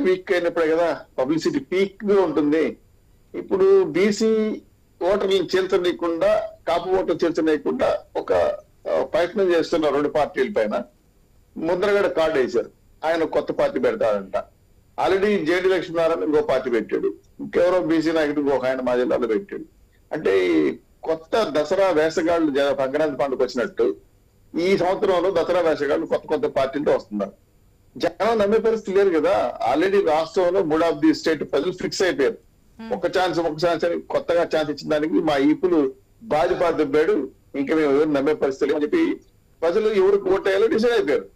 Week అయినప్పుడే కదా publicity పీక్గా ఉంటుంది. ఇప్పుడు బీసీ ఓటర్లను చేర్చనీయకుండా కాపు ఓటర్ చేర్చనీయకుండా ఒక ప్రయత్నం చేస్తున్న రెండు పార్టీల పైన ముద్రగడ కార్డు వేశారు. ఆయన కొత్త పార్టీ పెడతాడంట. ఆల్రెడీ జేడి లక్ష్మీనారాయణ ఇంకో పార్టీ పెట్టాడు. ఇంకెవరో బీసీ నాయకుడు ఇంకొక ఆయన మా జిల్లాలో పెట్టాడు. అంటే ఈ కొత్త దసరా వేసగాళ్ళు జ- సంక్రాంతి పండుగ వచ్చినట్టు ఈ సంవత్సరంలో దసరా వేసగాళ్ళు కొత్త కొత్త పార్టీలతో వస్తున్నారు. జనం నమ్మే పరిస్థితి లేదు కదా. ఆల్రెడీ రాష్ట్రంలో మూడ్ ఆఫ్ ది స్టేట్ ప్రజలు ఫిక్స్ అయిపోయారు. ఒక ఛాన్స్ ఒక ఛాన్స్ అని కొత్తగా ఛాన్స్ ఇచ్చిన దానికి మా ఈపులు బాధిపా దెబ్బాడు ఇంకా మేము ఎవరు నమ్మే పరిస్థితి అని చెప్పి ప్రజలు ఎవరికి ఓటేయాలో డిసైడ్ అయిపోయారు.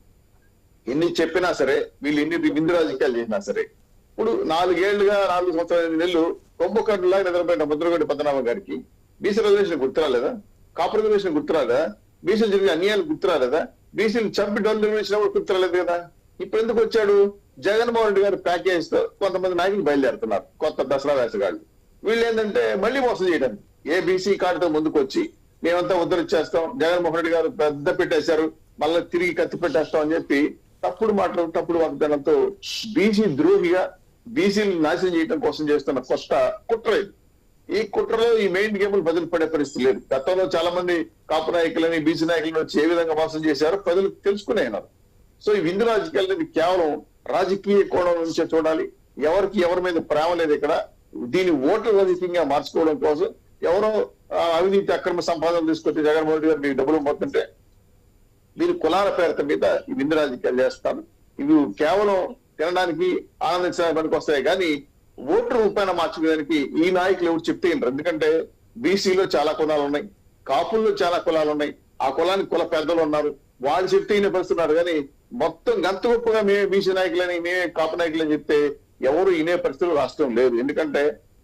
ఎన్ని చెప్పినా సరే వీళ్ళు ఎన్ని విందు రాజకీయాలు చేసినా సరే ఇప్పుడు నాలుగేళ్ళుగా నాలుగు సంవత్సరాల నెలలు కుంభకర్ణులాగా నిద్రపోయిన ముద్రగడ్డి పద్మనాభ గారికి బీసీ రిజర్వేషన్ గుర్తురాలేదా? కాపు రిజర్వేషన్ గుర్తురాలేదా? బీసీలు జరిగిన అన్యాయాలు గుర్తురాలేదా? బీసీలు చంపి డోల్ రిజర్వేషన్ కూడా గుర్తురాలేదు కదా. ఇప్పుడు ఎందుకు వచ్చాడు? జగన్మోహన్ రెడ్డి గారు ప్యాకేజ్తో కొంతమంది నాయకులు బయలుదేరుతున్నారు. కొత్త దసరా వేసగాళ్ళు వీళ్ళు ఏంటంటే మళ్ళీ మోసం చేయడం ఏ బీసీ కార్డుతో ముందుకు వచ్చి మేమంతా ఉద్ధరించేస్తాం జగన్మోహన్ రెడ్డి గారు పెద్ద పెట్టేశారు. మళ్ళీ తిరిగి కత్తి పెట్టేస్తాం అని చెప్పి తప్పుడు మాటలు తప్పుడు వాగ్దానంతో బీసీ ద్రోహిగా బీసీలు నాశనం చేయడం కోసం చేస్తున్న కొత్త కుట్ర ఇది ఈ కుట్రలో ఈ మెయిన్ గేమ్లు ప్రజలు పడే పరిస్థితి లేదు. గతంలో చాలా మంది కాపు నాయకులని బీసీ నాయకులను వచ్చి ఏ విధంగా మోసం చేశారో ప్రజలు తెలుసుకునే ఉన్నారు. సో ఈ విందు రాజకీయాలు అనేది కేవలం రాజకీయ కోణం నుంచే చూడాలి. ఎవరికి ఎవరి మీద ప్రేమ లేదు ఇక్కడ. దీన్ని ఓట్ల రాజకీయంగా మార్చుకోవడం కోసం ఎవరో అవినీతి అక్రమ సంపాదన తీసుకొచ్చి జగన్మోహన్ రెడ్డి గారు మీకు డబ్బులు పోతుంటే మీరు కులాల పేరిత మీద ఈ విందు రాజకీయాలు చేస్తారు. ఇవి కేవలం తినడానికి ఆనందించడానికి పనికి వస్తాయి కానీ ఓటర్ రూపాయన మార్చుకోవడానికి ఈ నాయకులు ఎవరు చెప్తే ఎందుకంటే బీసీలో చాలా కులాలు ఉన్నాయి. కాపుల్లో చాలా కులాలు ఉన్నాయి. ఆ కులానికి కుల పెద్దలు ఉన్నారు. వాళ్ళు చెప్తే ఈయన పరుస్తున్నారు కానీ మొత్తం గంత గొప్పగా మేమే బీసీ నాయకులని మేమే కాపు నాయకులని చెప్తే ఎవరు ఇనే పరిస్థితులు రాష్ట్రం లేదు. ఎందుకంటే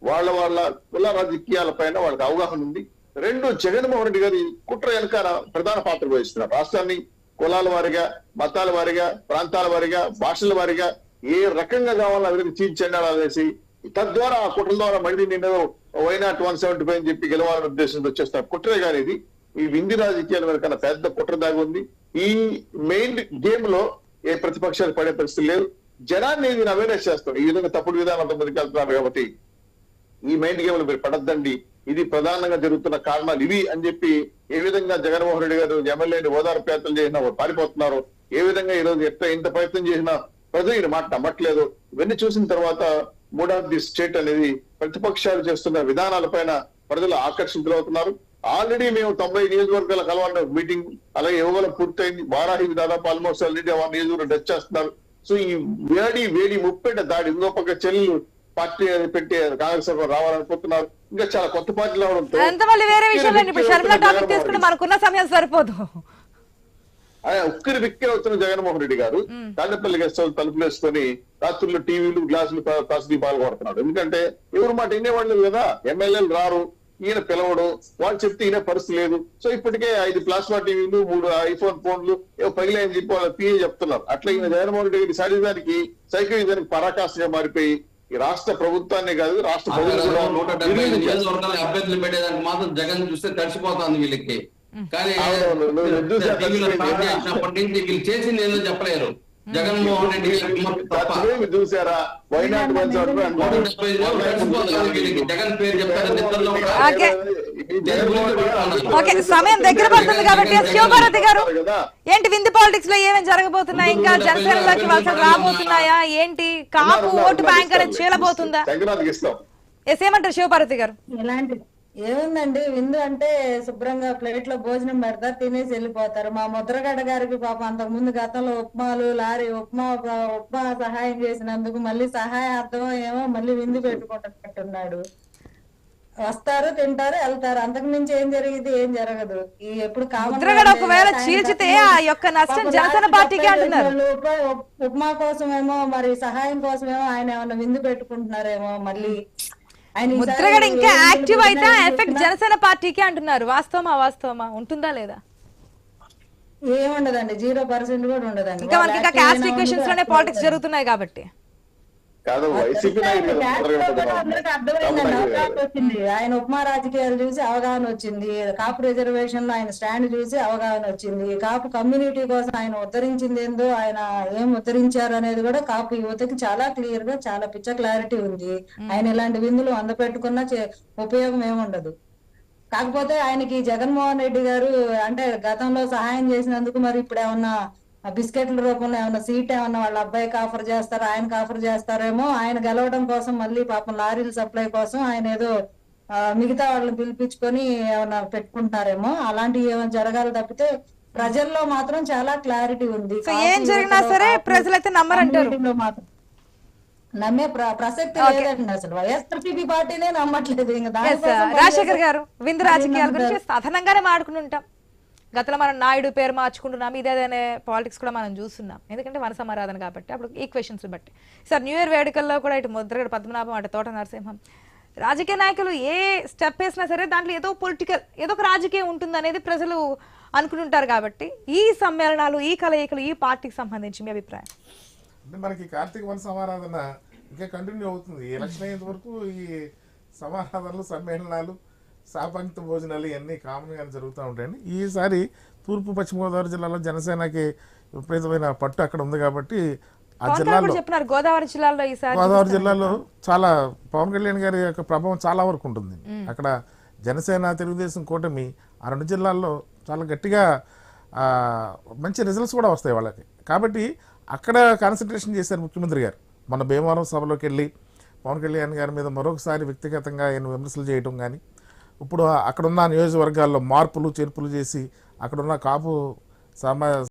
వాళ్ళ వాళ్ళ కుల రాజకీయాల పైన వాళ్ళకి అవగాహన ఉంది. రెండు జగన్మోహన్ రెడ్డి గారి కుట్ర వెనకాల ప్రధాన పాత్ర వహిస్తున్నారు రాష్ట్రాన్ని కులాల వారిగా మతాల వారిగా ప్రాంతాల వారిగా భాషల వారిగా ఏ రకంగా కావాలో ఆ విధంగా తీర్చెండాలనేసి తద్వారా ఆ కుట్ర ద్వారా మళ్ళీ నేను వైనాట్ వన్ సెవెంటీ ఫైవ్ అని చెప్పి గెలవాలని ఉద్దేశంతో వచ్చేస్తారు కుట్రే కానీ ఇది. ఈ వింది రాజకీయాల వెనకాల పెద్ద కుట్ర దాగి ఉంది. ఈ మెయిన్ గేమ్లో ఏ ప్రతిపక్షాలు పడే పరిస్థితి లేదు. జనాన్ని నేను అవేర్నెస్ చేస్తాం. ఈ విధంగా తప్పుడు విధానంతో ముందుకు వెళ్తున్నారు కాబట్టి ఈ మైండ్ గేమ్లు మీరు పడద్దండి. ఇది ప్రధానంగా జరుగుతున్న కారణాలు ఇవి అని చెప్పి ఏ విధంగా జగన్మోహన్ రెడ్డి గారు ఎమ్మెల్యేని ఓదారు ప్రయత్నం చేసినా వారు పారిపోతున్నారు. ఏ విధంగా ఈ రోజు ఎంత ఇంత ప్రయత్నం చేసినా ప్రజలు ఈయన మాట నమ్మట్లేదు. ఇవన్నీ చూసిన తర్వాత మూడ్ ఆఫ్ ది స్టేట్ అనేది ప్రతిపక్షాలు చేస్తున్న విధానాలపైన ప్రజలు ఆకర్షితులవుతున్నారు. ఆల్రెడీ మేము తొంభై నియోజకవర్గాల కలవాలని మీటింగ్ అలాగే యువగలం పూర్తయింది. వారాహి దాదాపు ఆల్మోస్ట్ ఆల్రెడీ ఆ నియోజకవర్గం టచ్ చేస్తున్నారు. సో ఈ వేడి వేడి ముప్పేట దాడి ఇంకో పక్క చెల్లెలు పార్టీ పెట్టి కాంగ్రెస్ రావాలనుకుంటున్నారు. ఇంకా చాలా కొత్త పార్టీలు రావడంతో వేరే విషయం మనకున్న సమయం సరిపోదు. ఆయన ఉక్కిరి బిక్కిరి అవుతున్న జగన్మోహన్ రెడ్డి గారు తాడేపల్లి గెస్ట్ హౌస్ తలుపులు వేసుకొని రాత్రుల్లో టీవీలు గ్లాసులు కాసు దీపాలు కొడుతున్నాడు. ఎందుకంటే ఎవరు మాట వినేవాళ్ళు కదా? ఎమ్మెల్యేలు రారు. ఈయన పిలవడు. వాళ్ళు చెప్తే ఈయన పరిస్థితి లేదు. సో ఇప్పటికే ఐదు ప్లాస్మా టీవీలు మూడు ఐఫోన్ ఫోన్లు ఏవో పగిలాయని చెప్పి వాళ్ళ పిఏ చెప్తున్నారు. అట్లా ఈయన జగన్మోహన్ రెడ్డి గారి సాధిదానికి సైకిల్ పరాకాశగా మారిపోయి ఈ రాష్ట్ర ప్రభుత్వాన్ని కాదు రాష్ట్ర. నియోజకవర్గాలు అభ్యర్థులు పెట్టేదానికి మాత్రం జగన్ చూస్తే తడిసిపోతుంది వీళ్ళకి. కానీ వీళ్ళు చేసింది ఏదో చెప్పలేరు. జగన్మోహన్ రెడ్డి చూసారా? వైనాట్ జగన్ పేరు చెప్తారు ఓకే. జగన్మోహన్ రెడ్డి ఓకే సమయం దగ్గర పడుతుంది కాబట్టి శివభారతి గారు ఏంటి విందు పాలిటిక్స్లో ఏమేమి జరగబోతున్నాయి? ఇంకా జనసేనలోకి వలసలు రాబోతున్నాయా? ఏంటి? కాపు ఓటు బ్యాంక్ అనేది చీలబోతుందా? ఎస్ ఏమంటారు శివభారతి గారు? ఎలాంటి ఏముందండి? విందు అంటే శుభ్రంగా ప్లేట్లో భోజనం పెడతారు తినేసి వెళ్ళిపోతారు. మా ముద్రగడ్డ గారికి పాపం అంతకు ముందు గతంలో ఉప్మాలు లారీ ఉప్మా ఉప్మా సహాయం చేసినందుకు మళ్ళీ సహాయార్థం ఏమో మళ్ళీ విందు పెట్టుకుంటున్నట్టున్నాడు. వస్తారు తింటారు వెళ్తారు. అంతకు మించి ఏం జరిగింది ఏం జరగదు. ఈ ఎప్పుడు ముద్రగడ ఒకవేళ చీల్చితే ఆ యొక్క నష్టం జనసేన పార్టీకే అంటున్నారు. ఉప్మా కోసమేమో మరి సహాయం కోసమేమో ఆయన ఏమన్నా విందు పెట్టుకుంటున్నారేమో మళ్ళీ ముద్రగడ ఇంకా యాక్టివ్ అయితే ఎఫెక్ట్ జనసేన పార్టీకే అంటున్నారు. వాస్తవమా వాస్తవమా? ఉంటుందా లేదా? ఏముండదండి జీరో పర్సెంట్ కూడా ఉండదండి. ఇంకా మనకి ఇంకా క్యాస్ట్ ఈక్వేషన్స్లోనే పాలిటిక్స్ జరుగుతున్నాయి కాబట్టి. కాదు వైసీపీ. వచ్చింది. ఆయన ఉపమా రాజకీయాలు చూసి అవగాహన వచ్చింది కాపు రిజర్వేషన్లో ఆయన స్టాండ్ చూసి అవగాహన వచ్చింది కాపు కమ్యూనిటీ కోసం ఆయన ఉద్ధరించింది ఏందో ఆయన ఏం ఉద్ధరించారు అనేది కూడా కాపు యువతకి చాలా క్లియర్గా చాలా పిచ్చ క్లారిటీ ఉంది. ఆయన ఇలాంటి విందులు అందపెట్టుకున్నా చే- ఉపయోగం ఏముండదు కాకపోతే ఆయనకి జగన్మోహన్ రెడ్డి గారు అంటే గతంలో సహాయం చేసినందుకు మరి ఇప్పుడు ఏమన్నా ఆ బిస్కెట్ల రూపంలో ఏమన్నా సీట్ ఏమన్నా వాళ్ళ అబ్బాయికి ఆఫర్ చేస్తారా ఆయనకి ఆఫర్ చేస్తారేమో ఆయన గెలవడం కోసం మళ్ళీ పాపం లారీల సప్లై కోసం ఆయన ఏదో మిగతా వాళ్ళని పిలిపించుకొని ఏమన్నా పెట్టుకుంటారేమో అలాంటివి ఏమైనా జరగాలి తప్పితే ప్రజల్లో మాత్రం చాలా క్లారిటీ ఉంది. ఏం జరిగినా సరే ప్రజలైతే నమ్మరంటారు. మాత్రం నమ్మే ప్ర- ప్రసక్తి లేదండి అసలు. వైఎస్ఆర్సీపీ పార్టీనే నమ్మట్లేదు. ఇంకా రాజశేఖర్ గారు విందు రాజకీయాల. గురించి సాధారణంగానే మాట్లాడుకుని ఉంటాం. గతంలో మనం నాయుడు పేరు మార్చుకుంటున్నాం ఇదేదనే పాలిటిక్స్ కూడా మనం చూస్తున్నాం. ఎందుకంటే వన సమారాధన కాబట్టి అప్పుడు ఈక్వేషన్స్ బట్టి. సార్ న్యూ ఇయర్ వేడుకల్లో కూడా ఇటు ముద్రగడ పద్మనాభం అటు తోట నరసింహం. రాజకీయ నాయకులు ఏ స్టెప్ వేసినా సరే దాంట్లో ఏదో పొలిటికల్ ఏదో ఒక రాజకీయం ఉంటుంది అనేది ప్రజలు అనుకుంటుంటారు కాబట్టి ఈ సమ్మేళనాలు ఈ కలయికలు ఈ పార్టీకి సంబంధించి మీ అభిప్రాయం? మనకి కార్తీక వన సమారాధన ఇంకా కంటిన్యూ అవుతుంది. ఈ ఎలక్షన్ అయ్యేంత వరకు ఈ సమారాధనలు సమ్మేళనాలు సాపంక్త భోజనాలు ఇవన్నీ కామన్గా జరుగుతూ ఉంటాయండి. ఈసారి తూర్పు పశ్చిమ గోదావరి జిల్లాలో జనసేనకి విపరీతమైన పట్టు అక్కడ ఉంది కాబట్టి ఆ జిల్లాలో కూడా చెప్తున్నారు గోదావరి జిల్లాలో ఈసారి గోదావరి జిల్లాలో చాలా పవన్ కళ్యాణ్ గారి యొక్క ప్రభావం చాలా వరకు ఉంటుంది. అక్కడ జనసేన తెలుగుదేశం కూటమి ఆ రెండు జిల్లాల్లో చాలా గట్టిగా మంచి రిజల్ట్స్ కూడా వస్తాయి వాళ్ళకి. కాబట్టి అక్కడ కాన్సన్ట్రేషన్ చేశారు ముఖ్యమంత్రి గారు. మన భీమవరం సభలోకి వెళ్ళి పవన్ కళ్యాణ్ గారి మీద మరొకసారి వ్యక్తిగతంగా ఆయన విమర్శలు చేయడం కానీ ఇప్పుడు అక్కడున్న నియోజకవర్గాల్లో మార్పులు చేర్పులు చేసి అక్కడున్న కాపు సమా